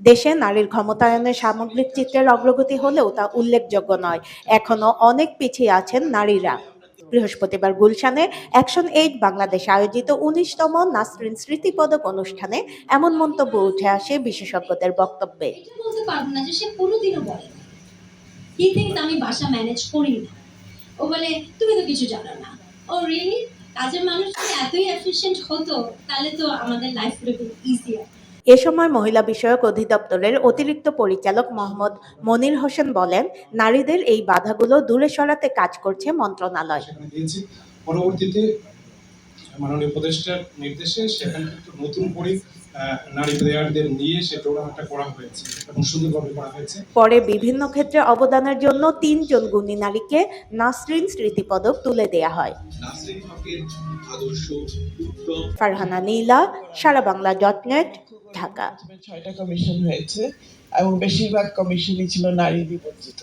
দেশে নারীর ক্ষমতায়নের সামগ্রিক চিত্রের অগ্রগতি হলেও তা উল্লেখযোগ্য নয়। এখনও অনেক পিছিয়ে আছেন নারীরা। বৃহস্পতিবার গুলশানে অ্যাকশন এইড বাংলাদেশ আয়োজিত উনিশতম নাসরিন স্মৃতি পদক অনুষ্ঠানে এমন মন্তব্য উঠে আসে বিশেষজ্ঞদের বক্তব্যে। বলতে পারব না যে সে কোনোদিনও বলে হি থিংস আমি বাসা ম্যানেজ করি না ও বলে তুমি তো কিছু জানো না। ও রিয়েলি কাজের মানুষ যদি এতই এফিশিয়েন্ট হতো তাহলে তো আমাদের লাইফ পুরো ইজিয়ার এ সময় মহিলা বিষয়ক অধিদপ্তরের অতিরিক্ত পরিচালক মোহাম্মদ মনির হোসেন বলেন নারীদের এই বাধাগুলো দূরে সরাতে কাজ করছে মন্ত্রণালয়। পরবর্তীতে মাননীয় উপদেষ্টার নির্দেশে সেখানে একটু নতুন করে নারী প্লেয়ারদের নিয়ে সে প্রোগ্রামটা করা হয়েছে এবং সুন্দরভাবে করা হয়েছে। পরে বিভিন্ন ক্ষেত্রে অবদানের জন্য তিনজন গুণী নারীকে নাসরিন স্মৃতি পদক তুলে দেয়া হয়। নাসরিন হকের আদর্শ উত্তম। Farhana Nila Sara Bangla dot net Dhaka. ছয়টা কমিশন হয়েছে এবং বেশিরভাগ কমিশনই ছিল নারী নিবন্ধিত